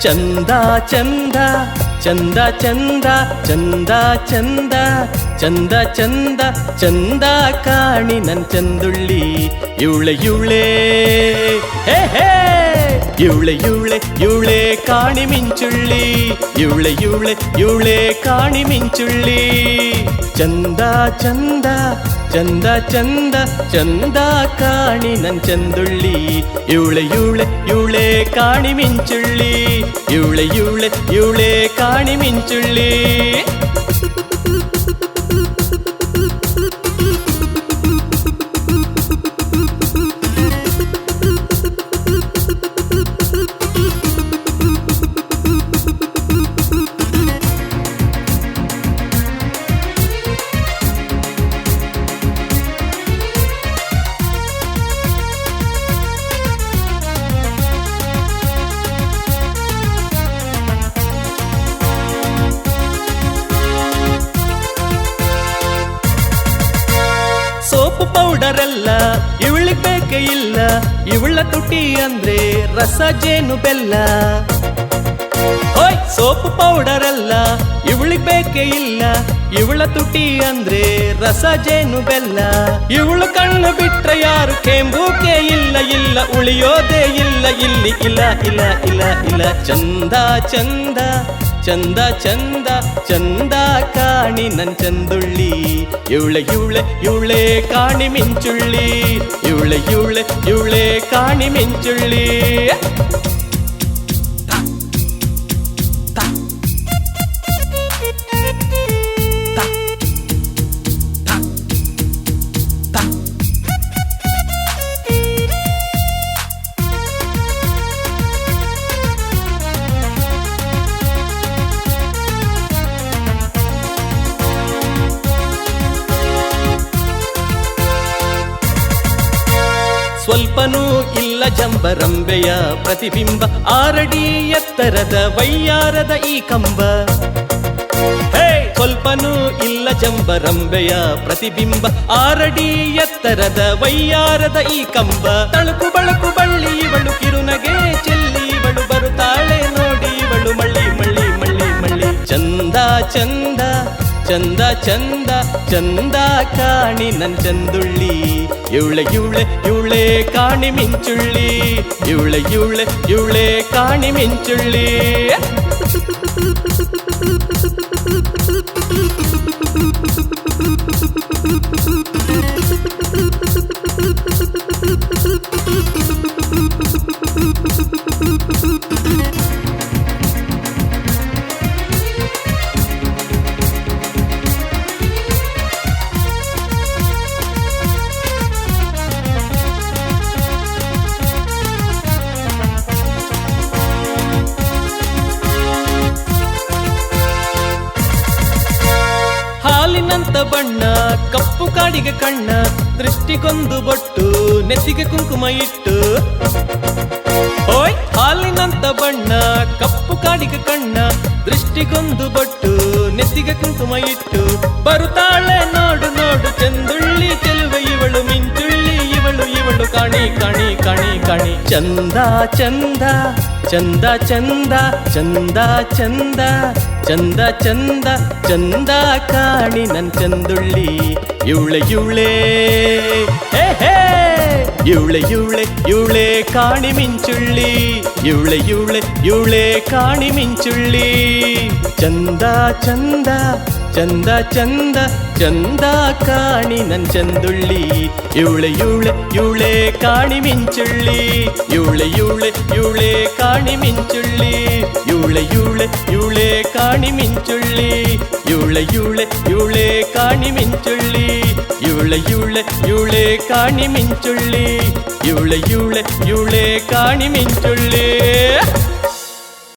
ಚಂದ ಚಂದ ಚಂದ ಚಂದ ಚಂದ ಚಂದ ಚಂದ ಚಂದ ಚಂದ ಕಾಣಿ ನನ್ ಚಂದುಳ್ಳಿ, ಇವಳೆ ಇವಳೆ. ಹೇ ಹೇ. ಇವಳೆ ಇವಳೆ ಇವಳೆ ಕಾಣಿ ಮಿಂಚುಳ್ಳಿ ಇವಳೆ ಇವಳೆ ಇವಳೆ ಕಾಣಿ ಮಿಂಚುಳ್ಳಿ ಚಂದ ಚಂದ ಚಂದ ಚಂದ ಚಂದ ಕಾಣಿ ನನ್ ಚಂದುಳ್ಳಿ ಇವಳೆ ಇವಳೆ ಇವಳೆ ಕಾಣಿ ಮಿಂಚುಳ್ಳಿ ಇವಳೆ ಇವಳೆ ಇವಳೆ ಕಾಣಿ ಮಿಂಚುಳ್ಳಿ ಸೋಪು ಪೌಡರ್ ಎಲ್ಲ ಇವಳಿಗ್ ಬೇಕೇ ಇಲ್ಲ. ಇವಳ ತುಟಿ ಅಂದ್ರೆ ರಸ ಜೇನು ಬೆಲ್ಲ. ಹೋಯ್ ಸೋಪು ಪೌಡರ್ ಎಲ್ಲ ಇವಳಿಗ್ ಬೇಕೇ ಇಲ್ಲ. ಇವಳ ತುಟಿ ಅಂದ್ರೆ ರಸ ಜೇನು ಬೆಲ್ಲ. ಇವಳು ಕಣ್ಣು ಬಿಟ್ರೆ ಯಾರು ಕೆಂಬೂಕೆ ಇಲ್ಲ. ಇಲ್ಲ, ಉಳಿಯೋದೇ ಇಲ್ಲ. ಇಲ್ಲಿ, ಇಲ್ಲ ಇಲ್ಲ ಇಲ್ಲ ಇಲ್ಲ, ಚಂದ ಚಂದ. ಚಂದ ಚಂದ ಚಂದ ಕಾಣಿ ನನ್ ಚಂದುಳ್ಳಿ ಇವಳೆ ಇವಳೆ ಇವಳೆ ಕಾಣಿ ಮಿಂಚುಳ್ಳಿ ಇವಳೆ ಇವಳೆ ಇವಳೆ ಕಾಣಿ ಮಿಂಚುಳ್ಳಿ ಸ್ವಲ್ಪನೂ ಇಲ್ಲ ಜಂಬರಂಬೆಯ ಪ್ರತಿಬಿಂಬ. ಆರಡಿ ಎತ್ತರದ ವೈಯಾರದ ಈ ಕಂಬ. ಹೇ, ಸ್ವಲ್ಪನೂ ಇಲ್ಲ ಜಂಬರಂಬೆಯ ಪ್ರತಿಬಿಂಬ. ಆರಡಿ ಎತ್ತರದ ವೈಯಾರದ ಈ ಕಂಬ. ತಳುಕು ಬಳಕು ಬಳ್ಳಿ ಇವಳು ಕಿರುನಗೆ ಚೆಲ್ಲಿ ಇವಳು ಬರುತ್ತಾಳೆ ನೋಡಿ ಇವಳು ಮಳ್ಳಿ ಮಳ್ಳಿ ಮಳ್ಳಿ ಮಳ್ಳಿ. ಚಂದ ಚಂದ ಚಂದ ಚಂದ ಚಂದ ಕಾಣಿ ನನ್ ಚಂದುಳ್ಳಿ ಇವಳೆ ಇವಳೆ ಇವಳೆ ಕಾಣಿ ಮಿಂಚುಳ್ಳಿ ಇವಳೆ ಇವಳೆ ಇವಳೆ ಕಾಣಿ ಮಿಂಚುಳ್ಳಿ ಹಾಲಿನಂತ ಬಣ್ಣ, ಕಪ್ಪು ಕಾಡಿಗೆ ಕಣ್ಣ, ದೃಷ್ಟಿಗೊಂದು ಬೊಟ್ಟು ನೆತ್ತಿಗೆ ಕುಂಕುಮ ಇಟ್ಟು. ಓಯ್, ಹಾಲಿನಂತ ಬಣ್ಣ, ಕಪ್ಪು ಕಾಡಿಗೆ ಕಣ್ಣ, ದೃಷ್ಟಿಗೊಂದು ಬೊಟ್ಟು ನೆತ್ತಿಗೆ ಕುಂಕುಮ ಇಟ್ಟು. ಬರುತ್ತಾಳೆ ನೋಡು ನೋಡು, ಚಂದುಳ್ಳಿ ಚೆಲುವೆ ಇವಳು, ಮಿಂಚುಳ್ಳಿ ಇವಳು ಇವಳು ಕಾಣಿ ಕಾಣಿ ಕಾಣಿ ಕಾಣಿ. ಚಂದ ಚಂದ ಚಂದ ಚಂದ ಚಂದ ಚಂದ. ಚಂದ ಚಂದ ಚಂದ ಕಾಣಿ ನನ್ ಚಂದುಳ್ಳಿ ಇವಳೆ ಇವಳೆ ಹೇ ಹೇ ಇವಳೆ ಇವಳೆ ಇವಳೆ ಕಾಣಿ ಮಿಂಚುಳ್ಳಿ ಇವಳೆ ಇವಳೆ ಇವಳೆ ಕಾಣಿ ಮಿಂಚುಳ್ಳಿ ಚಂದ ಚಂದ ಚಂದ ಚಂದ ಚಂದ ಕಾಣಿ ನನ್ ಚಂದುಳ್ಳಿ ಇವಳೆ ಇವಳೆ ಇವಳೆ ಕಾಣಿ ಮಿಂಚುಳ್ಳಿ ಇವಳೆ ಇವಳೆ ಇವಳೆ ಕಾಣಿ ಮಿಂಚುಳ್ಳಿ ಇವಳೆ ಇವಳೆ ಇವಳೆ காணி மின்சுள்ளி யூளை யூளை யூளே காணி மின்சுள்ளி யூளை யூளை யூளே காணி மின்சுள்ளி யூளை